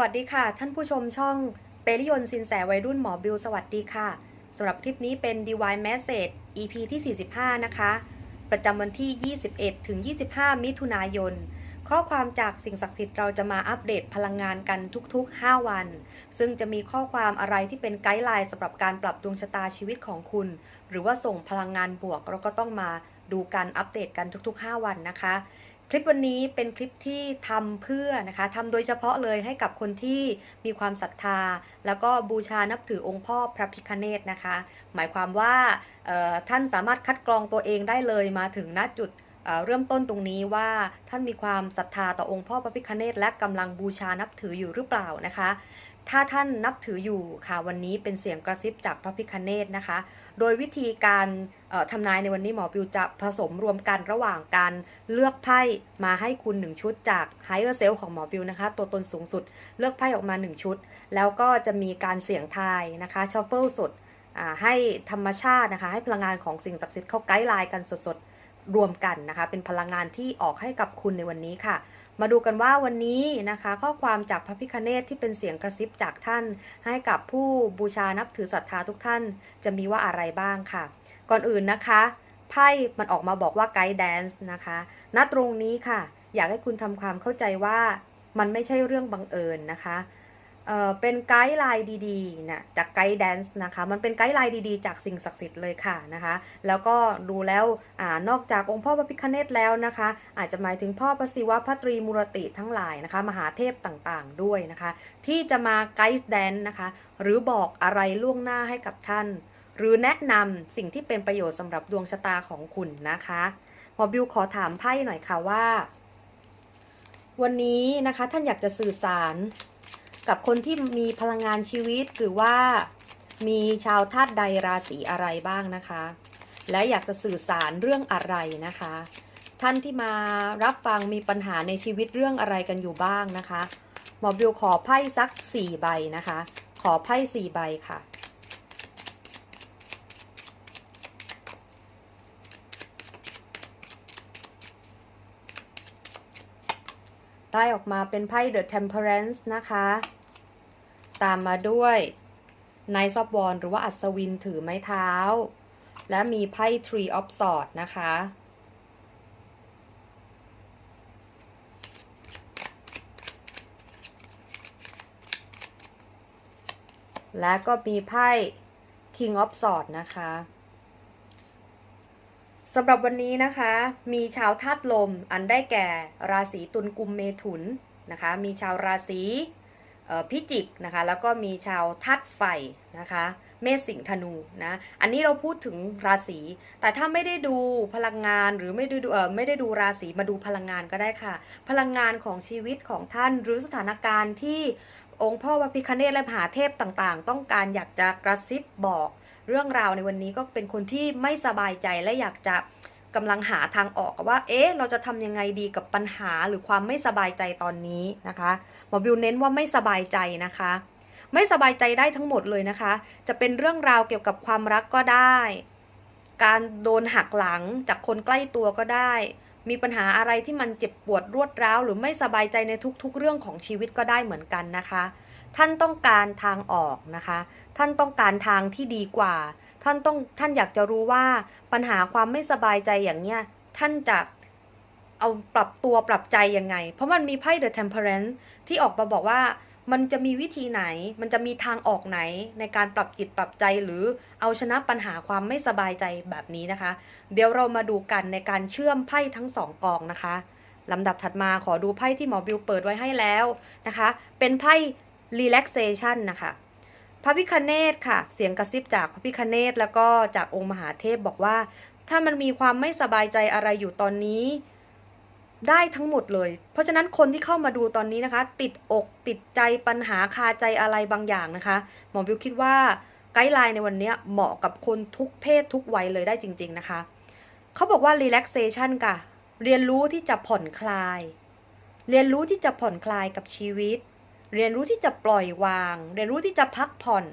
วัสดีค่ะ ท่านผู้ชมช่องเปริยนสินแสวัยรุ่นหมอบิวสวัสดีค่ะสำหรับคลิปนี้เป็น Divine Message EP ที่ 45 นะคะ ประจำวันที่ 21 ถึง 25 มิถุนายน ข้อความจากสิ่งศักดิ์สิทธิ์เราจะมาอัปเดตพลังงานกันทุก ๆ 5 วัน ซึ่งจะมีข้อความอะไรที่เป็นไกด์ไลน์สำหรับการปรับดวงชะตาชีวิตของคุณ หรือว่าส่งพลังงานบวกเราก็ต้องมาดูการอัปเดตกันทุก ๆ 5 วันนะคะ คลิปวันนี้เป็นคลิปที่ทำเพื่อนะคะทำโดยเฉพาะเลยให้กับคนที่มีความศรัทธา แล้วก็บูชานับถือองค์พ่อพระพิคเนตนะคะ หมายความว่าท่านสามารถคัดกรองตัวเองได้เลยมาถึงณจุด เริ่มต้นตรงนี้ว่าท่านมีความศรัทธาต่อองค์พ่อพระพิคเนตและกำลังบูชานับถืออยู่หรือเปล่านะคะ ถ้าท่านนับถืออยู่ค่ะวันนี้เป็นเสียงกระซิบจากพระพิคเนตนะคะ โดยวิธีการเอ่อทำนายในวันนี้หมอบิวจะผสมรวมกันระหว่างการเลือกไพ่มาให้คุณ 1 ชุดจาก Higher Self ของหมอบิวนะคะ ตัวตนสูงสุดเลือกไพ่ออกมา 1 ชุด แล้วก็จะมีการเสี่ยงทายนะคะชัฟเฟิลสดให้ธรรมชาตินะคะ ให้พลังงานของสิ่งศักดิ์สิทธิ์เข้าไกด์ไลน์กันสดๆ รวมกันนะคะ เป็นพลังงานที่ออกให้กับคุณในวันนี้ค่ะ มาดูกันว่าวันนี้นะคะ ข้อความจากพระพิคเนตที่เป็นเสียงกระซิบจากท่าน ให้กับผู้บูชานับถือศรัทธาทุกท่าน จะมีว่าอะไรบ้างค่ะ ก่อนอื่นนะคะไพ่มันออกมาบอกว่าไกด์แดนซ์นะคะณตรงนี้ค่ะ อยากให้คุณทำความเข้าใจว่ามันไม่ใช่เรื่องบังเอิญนะคะ เอ่อเป็นไกด์ไลน์ดีๆนะจากไกด์แดนซ์นะคะ มันเป็นไกด์ไลน์ดีๆ จากสิ่งศักดิ์สิทธิ์เลยค่ะนะคะ แล้วก็ดูแล้วอานอกจากองค์พ่อพระพิฆเนศแล้วนะคะ อาจจะหมายถึงพ่อพระศิวะพระตรีมุรติทั้งหลายนะคะ มหาเทพต่างๆด้วยนะคะ ที่จะมาไกด์แดนซ์นะคะ หรือบอกอะไรล่วงหน้าให้กับท่าน หรือแนะนำสิ่งที่เป็นประโยชน์สำหรับดวงชะตาของคุณนะคะหมอบิวขอถามไพ่หน่อยค่ะว่า วันนี้นะคะท่านอยากจะสื่อสาร กับคนที่มีพลังงานชีวิตหรือว่ามีชาวธาตุใดราศีอะไรบ้างนะคะ และอยากจะสื่อสารเรื่องอะไรนะคะ ท่านที่มารับฟังมีปัญหาในชีวิตเรื่องอะไรกันอยู่บ้างนะคะหมอบิวขอไพ่สักสี่ใบนะคะ ขอไพ่สี่ใบค่ะได้ออกมาเป็นไพ่ The Temperance นะคะ ตามมาด้วย Knight of Wands หรือว่าอัศวินถือไม้เท้า และมีไพ่ Tree of Swords นะคะ และก็มีไพ่ King of Swords นะคะสำหรับวันนี้นะคะ มีชาวธาตุลมอันได้แก่ราศีตุลกุมเมถุนนะคะ มีชาวราศี พิจิกนะคะ แล้วก็มีชาวธาตุไฟนะคะ เมษสิงห์ธนูนะ อันนี้เราพูดถึงราศี แต่ถ้าไม่ได้ดูพลังงานหรือไม่ได้ดูเออไม่ได้ดูราศีมาดูพลังงานก็ได้ค่ะ พลังงานของชีวิตของท่านหรือสถานการณ์ที่องค์พ่อพระพิคเนตและมหาเทพต่างๆ ต้องการอยากจะกระซิบบอกเรื่องราวในวันนี้ก็เป็นคนที่ไม่สบายใจและอยากจะ กำลังหาทางออกว่า เอ๊ะ เราจะทำยังไงดีกับปัญหาหรือความไม่สบายใจตอนนี้นะคะหมอบิวเน้นว่าไม่สบายใจนะคะ ไม่สบายใจได้ทั้งหมดเลยนะคะ จะเป็นเรื่องราวเกี่ยวกับความรักก็ได้ การโดนหักหลังจากคนใกล้ตัวก็ได้ มีปัญหาอะไรที่มันเจ็บปวดรวดร้าวหรือไม่สบายใจในทุกๆ เรื่องของชีวิตก็ได้เหมือนกันนะคะ ท่านต้องการทางออกนะคะ ท่านต้องการทางที่ดีกว่า ท่านต้องท่านอยากจะรู้ว่าปัญหาความไม่สบายใจอย่างเนี้ยท่านจะเอาปรับตัวปรับใจยังไง เพราะมันมีไพ่ The Temperance ที่ออกมาบอกว่ามันจะมีวิธีไหน มันจะมีทางออกไหนในการปรับจิตปรับใจหรือเอาชนะปัญหาความไม่สบายใจแบบนี้นะคะ เดี๋ยวเรามาดูกันในการเชื่อมไพ่ทั้งสองกองนะคะลำดับถัดมาขอดูไพ่ที่หมอบิวเปิดไว้ให้แล้วนะคะ เป็นไพ่ relaxation นะคะ พระพิคเนตค่ะ เสียงกระซิบจากพระพิคเนตแล้วก็จากองค์มหาเทพบอกว่า ถ้ามันมีความไม่สบายใจอะไรอยู่ตอนนี้ ได้ทั้งหมดเลย เพราะฉะนั้นคนที่เข้ามาดูตอนนี้นะคะ ติดอกติดใจปัญหาคาใจอะไรบางอย่างนะคะ หมอบิวคิดว่าไกด์ไลน์ในวันนี้เหมาะกับคนทุกเพศทุกวัยเลยได้จริง ๆนะคะ เขาบอกว่า relaxation ค่ะ เรียนรู้ที่จะผ่อนคลาย เรียนรู้ที่จะผ่อนคลายกับชีวิต เรียนรู้ที่จะปล่อยวาง เรียนรู้ที่จะพักผ่อน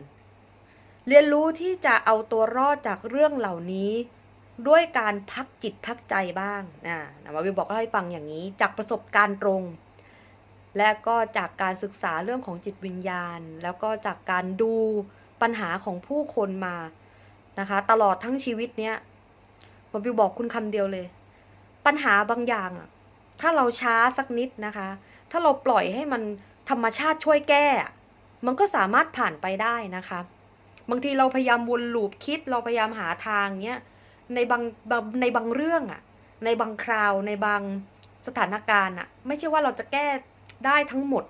เรียนรู้ที่จะเอาตัวรอดจากเรื่องเหล่านี้ ด้วยการพักจิตพักใจบ้างอ่านะมาวิวบอกเล่าให้ฟังอย่างนี้ จากประสบการณ์ตรง และก็จากการศึกษาเรื่องของจิตวิญญาณ แล้วก็จากการดูปัญหาของผู้คนมานะคะ ตลอดทั้งชีวิตเนี้ยหมอบิวบอกคุณคำเดียวเลย ปัญหาบางอย่างอะถ้าเราช้าสักนิดนะคะ ถ้าเราปล่อยให้มัน ธรรมชาติช่วยแก้ มันก็สามารถผ่านไปได้นะคะ บางทีเราพยายามวนลูปคิดเราพยายามหาทางเนี้ยในบางบางในบางเรื่องอะในบางคราวในบางสถานการณ์อะไม่ใช่ว่าเราจะแก้ได้ทั้งหมด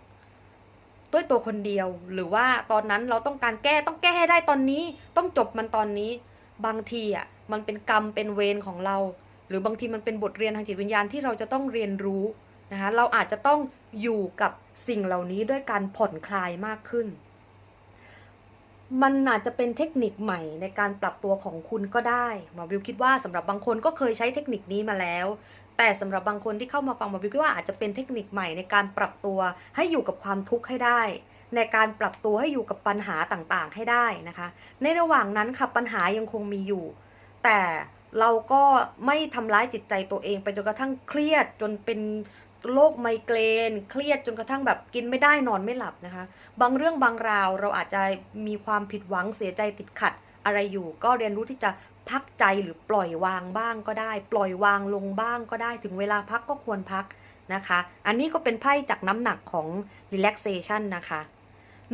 ด้วยตัวคนเดียวหรือว่าตอนนั้นเราต้องการแก้ต้องแก้ให้ได้ตอนนี้ ต้องจบมันตอนนี้ บางทีอะมันเป็นกรรมเป็นเวรของเรา หรือบางทีมันเป็นบทเรียนทางจิตวิญญาณที่เราจะต้องเรียนรู้ นะคะเราอาจจะต้องอยู่กับสิ่งเหล่านี้ด้วยการผ่อนคลายมากขึ้น มันอาจจะเป็นเทคนิคใหม่ในการปรับตัวของคุณก็ได้หมอวิวคิดว่าสำหรับบางคนก็เคยใช้เทคนิคนี้มาแล้ว แต่สำหรับบางคนที่เข้ามาฟังหมอวิวคิดว่าอาจจะเป็นเทคนิคใหม่ในการปรับตัวให้อยู่กับความทุกข์ให้ได้ ในการปรับตัวให้อยู่กับปัญหาต่างๆ ให้ได้นะคะ ในระหว่างนั้นค่ะปัญหายังคงมีอยู่ แต่เราก็ไม่ทำร้ายจิตใจตัวเองไปจนกระทั่งเครียดจนเป็น โรคไมเกรน เครียดจนกระทั่งแบบกินไม่ได้นอนไม่หลับนะคะ บางเรื่องบางราวเราอาจจะมีความผิดหวังเสียใจติดขัดอะไรอยู่ ก็เรียนรู้ที่จะพักใจหรือปล่อยวางบ้างก็ได้ ปล่อยวางลงบ้างก็ได้ถึงเวลาพักก็ควรพักนะคะ อันนี้ก็เป็นไพ่จากน้ำหนักของ relaxation นะคะ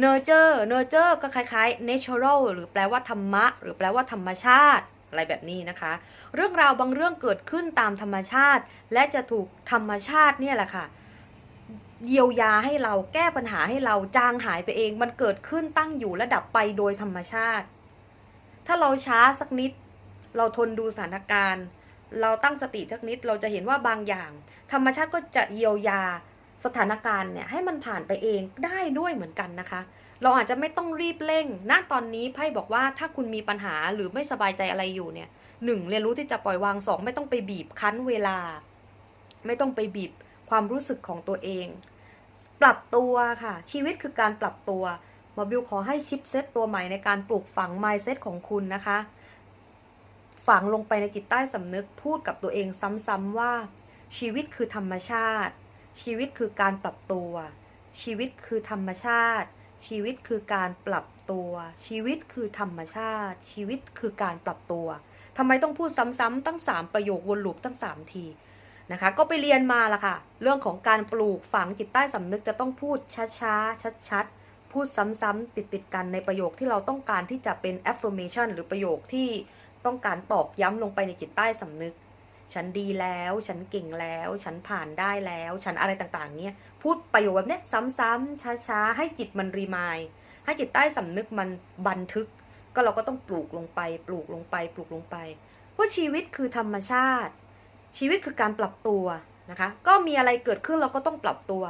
nurture nurture ก็คล้ายๆ natural หรือแปลว่าธรรมะ หรือแปลว่าธรรมชาติ อะไรแบบนี้นะคะ เรื่องราวบางเรื่องเกิดขึ้นตามธรรมชาติ และจะถูกธรรมชาติเนี่ยแหละค่ะเยียวยาให้เราแก้ปัญหาให้เราจางหายไปเอง มันเกิดขึ้นตั้งอยู่และดับไปโดยธรรมชาติ ถ้าเราช้าสักนิด เราทนดูสถานการณ์ เราตั้งสติสักนิดเราจะเห็นว่าบางอย่าง ธรรมชาติก็จะเยียวยาสถานการณ์เนี่ยให้มันผ่านไปเองได้ด้วยเหมือนกันนะคะ เราอาจจะไม่ต้องรีบเร่ง ณ ตอนนี้ไพ่บอกว่าถ้าคุณมีปัญหาหรือไม่สบายใจอะไรอยู่เนี่ยหนึ่งเรียนรู้ที่จะปล่อยวางสองไม่ต้องไปบีบคั้นเวลา ไม่ต้องไปบีบความรู้สึกของตัวเอง ปรับตัวค่ะ ชีวิตคือการปรับตัวหมอบิวขอให้ชิปเซตตัวใหม่ในการปลูกฝัง mindset ของคุณนะคะ ฝังลงไปในจิตใต้สำนึกพูดกับตัวเองซ้ำๆว่า ชีวิตคือธรรมชาติ ชีวิตคือการปรับตัว ชีวิตคือธรรมชาติ ชีวิตคือการปรับตัว ชีวิตคือธรรมชาติ ชีวิตคือการปรับตัวทำไมต้องพูดซ้ำๆตั้ง 3 ประโยควนลูปตั้ง 3 ทีนะคะ ก็ไปเรียนมาละค่ะ เรื่องของการปลูกฝังจิตใต้สำนึกจะต้องพูดช้าๆชัดๆ พูดซ้ำๆติดๆกันในประโยคที่เราต้องการที่จะเป็น affirmation หรือประโยคที่ต้องการตอกย้ำลงไปในจิตใต้สำนึก ฉันดีแล้ว ฉันเก่งแล้ว ฉันผ่านได้แล้ว ฉันอะไรต่างๆ เนี่ย พูดประโยคแบบเนี้ยซ้ำๆช้าๆ ให้จิตมันรีมาย ให้จิตใต้สำนึกมันบันทึก ก็เราก็ต้องปลูกลงไป ปลูกลงไป ปลูกลงไป ว่าชีวิตคือธรรมชาติ ชีวิตคือการปรับตัวนะคะ ก็มีอะไรเกิดขึ้นเราก็ต้องปรับตัว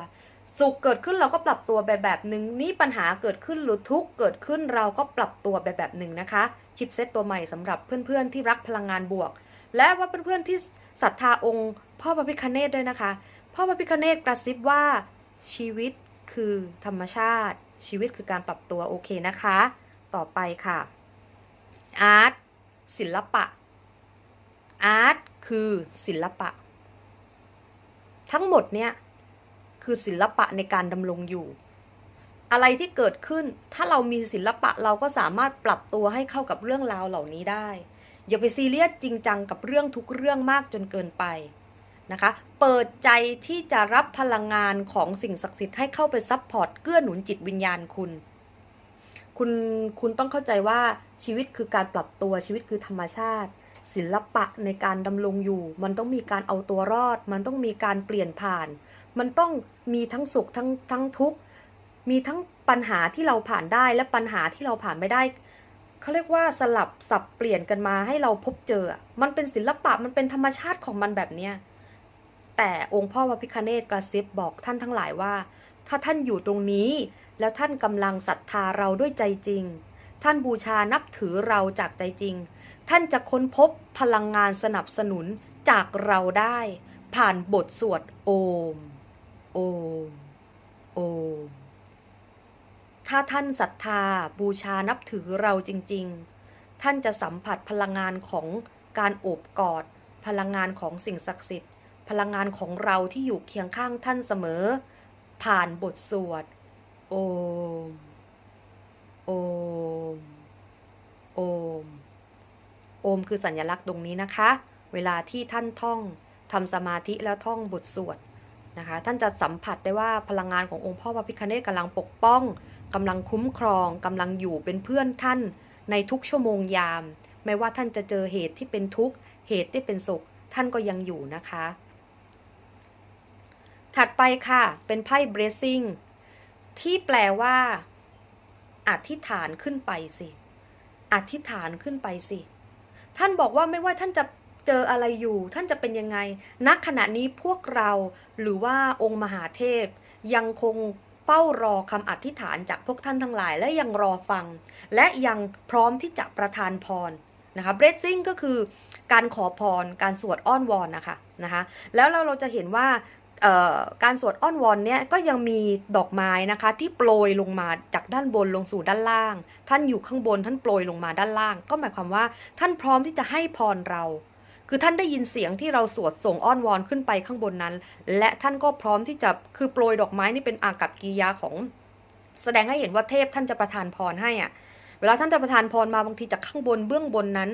สุขเกิดขึ้นเราก็ปรับตัวแบบแบบหนึ่งนี่ปัญหาเกิดขึ้นหรือทุกข์เกิดขึ้นเราก็ปรับตัวแบบแบบหนึ่งนะคะ ชิปเซตตัวใหม่สำหรับเพื่อนๆที่รักพลังงานบวก และว่าเพื่อนๆที่ศรัทธาองค์พ่อพระพิคเนตด้วยนะคะ พ่อพระพิคเนตกระซิบว่าชีวิตคือธรรมชาติ ชีวิตคือการปรับตัวโอเคนะคะ ต่อไปค่ะอาร์ตศิลปะอาร์ตคือศิลปะ ทั้งหมดเนี่ยคือศิลปะในการดำรงอยู่ อะไรที่เกิดขึ้นถ้าเรามีศิลปะเราก็สามารถปรับตัวให้เข้ากับเรื่องราวเหล่านี้ได้ อย่าไปซีเรียสจริงจังกับเรื่องทุกเรื่องมากจนเกินไปนะคะ เปิดใจที่จะรับพลังงานของสิ่งศักดิ์สิทธิ์ให้เข้าไปซัพพอร์ตเกื้อหนุนจิตวิญญาณคุณ คุณ คุณต้องเข้าใจว่าชีวิตคือการปรับตัวชีวิตคือธรรมชาติ ศิลปะในการดำรงอยู่ มันต้องมีการเอาตัวรอด มันต้องมีการเปลี่ยนผ่าน มันต้องมีทั้งสุขทั้งทั้งทุกข์ มีทั้งปัญหาที่เราผ่านได้และปัญหาที่เราผ่านไม่ได้ เขาเรียกว่าสลับสับเปลี่ยนกันมาให้เราพบเจอ มันเป็นศิลปะมันเป็นธรรมชาติของมันแบบเนี้ยแต่องค์พ่อพระพิคเนตกระซิบบอกท่านทั้งหลายว่า ถ้าท่านอยู่ตรงนี้ แล้วท่านกำลังศรัทธาเราด้วยใจจริง ท่านบูชานับถือเราจากใจจริง ท่านจะค้นพบพลังงานสนับสนุนจากเราได้ ผ่านบทสวดโอม โอม โอม ถ้าท่านศรัทธาบูชานับถือเราจริง ๆ ท่านจะสัมผัสพลังงานของการโอบกอด พลังงานของสิ่งศักดิ์สิทธิ์ พลังงานของเราที่อยู่เคียงข้างท่านเสมอ ผ่านบทสวด โอม โอม โอม โอมคือสัญลักษณ์ตรงนี้นะคะ เวลาที่ท่านท่องทำสมาธิแล้วท่องบทสวด นะคะ ท่านจะสัมผัสได้ว่าพลังงานขององค์พ่อพระพิฆเนศกำลังปกป้องกำลังคุ้มครองกำลังอยู่เป็นเพื่อนท่านในทุกชั่วโมงยาม ไม่ว่าท่านจะเจอเหตุที่เป็นทุกข์ เหตุที่เป็นสุข ท่านก็ยังอยู่นะคะ ถัดไปค่ะ เป็นไพ่ blessing ที่แปลว่า อธิษฐานขึ้นไปสิ อธิษฐานขึ้นไปสิ ท่านบอกว่าไม่ว่าท่านจะ เจออะไรอยู่ท่านจะเป็นยังไงณขณะนี้พวกเราหรือว่าองค์มหาเทพ ยังคงเฝ้ารอคำอธิษฐานจากพวกท่านทั้งหลาย และยังรอฟัง และยังพร้อมที่จะประทานพรนะคะ blessing ก็คือการขอพรการสวดอ้อนวอนนะคะนะคะแล้วเราเราจะเห็นว่าการสวดอ้อนวอนเนี่ยก็ยังมีดอกไม้นะคะที่โปรยลงมาจากด้านบนลงสู่ด้านล่าง ท่านอยู่ข้างบนท่านโปรยลงมาด้านล่าง ก็หมายความว่าท่านพร้อมที่จะให้พรเรา คือท่านได้ยินเสียงที่เราสวดส่งอ้อนวอนขึ้นไปข้างบนนั้น และท่านก็พร้อมที่จะคือโปรยดอกไม้นี่เป็นอากับกิริยาของ แสดงให้เห็นว่าเทพท่านจะประทานพรให้อะเวลาท่านจะประทานพรมาบางทีจากข้างบนเบื้องบนนั้น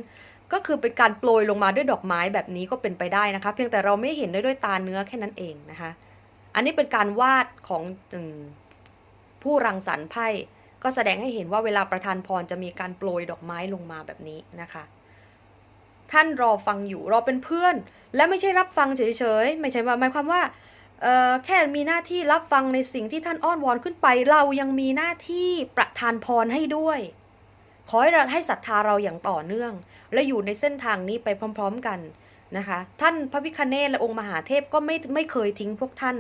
ก็คือเป็นการโปรยลงมาด้วยดอกไม้แบบนี้ก็เป็นไปได้นะคะ เพียงแต่เราไม่เห็นได้ด้วยตาเนื้อแค่นั้นเองนะคะ อันนี้เป็นการวาดของผู้รังสรรค์ไพ่ก็แสดงให้เห็นว่าเวลาประทานพรจะมีการโปรยดอกไม้ลงมาแบบนี้นะคะ ท่านรอฟังอยู่รอเป็นเพื่อน และไม่ใช่รับฟังเฉยๆ ไม่ใช่ว่าหมายความว่าแค่มีหน้าที่รับฟังในสิ่งที่ท่านอ้อนวอนขึ้นไป เรายังมีหน้าที่ประทานพรให้ด้วย ขอให้เราให้ศรัทธาเราอย่างต่อเนื่อง และอยู่ในเส้นทางนี้ไปพร้อม ๆกันนะคะ ท่านพระพิคเนศและองค์มหาเทพก็ไม่ไม่เคยทิ้งพวกท่าน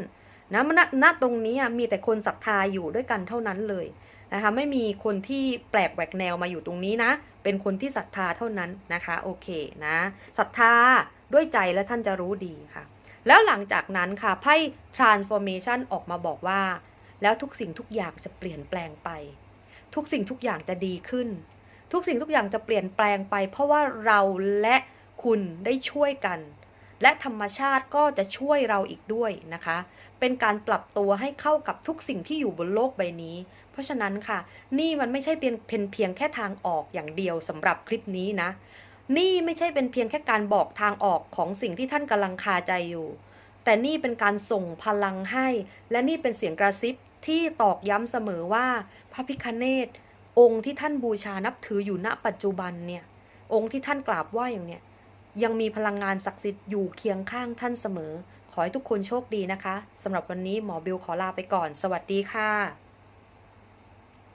นะณณตรงนี้มีแต่คนศรัทธาอยู่ด้วยกันเท่านั้นเลย นะคะไม่มีคนที่แปลกแหวกแนวมาอยู่ตรงนี้นะ เป็นคนที่ศรัทธาเท่านั้นนะคะโอเคนะศรัทธาด้วยใจและท่านจะรู้ดีค่ะ แล้วหลังจากนั้นค่ะไพ่ transformation ออกมาบอกว่า แล้วทุกสิ่งทุกอย่างจะเปลี่ยนแปลงไป ทุกสิ่งทุกอย่างจะดีขึ้น ทุกสิ่งทุกอย่างจะเปลี่ยนแปลงไป เพราะว่าเราและคุณได้ช่วยกัน และธรรมชาติก็จะช่วยเราอีกด้วยนะคะ เป็นการปรับตัวให้เข้ากับทุกสิ่งที่อยู่บนโลกใบนี้ เพราะฉะนั้นค่ะ นี่มันไม่ใช่เป็นเพียงเพียงแค่ทางออกอย่างเดียวสำหรับคลิปนี้นะ นี่ไม่ใช่เป็นเพียงแค่การบอกทางออกของสิ่งที่ท่านกำลังคาใจอยู่ แต่นี่เป็นการส่งพลังให้ และนี่เป็นเสียงกระซิบที่ตอกย้ำเสมอว่า พระพิคเนตองค์ที่ท่านบูชานับถืออยู่ณปัจจุบันเนี่ย องค์ที่ท่านกราบไหว้อย่างเนี่ย ยังมีพลังงานศักดิ์สิทธิ์อยู่เคียงข้างท่านเสมอ ขอให้ทุกคนโชคดีนะคะสำหรับวันนี้หมอบิวขอลาไปก่อน สวัสดีค่ะ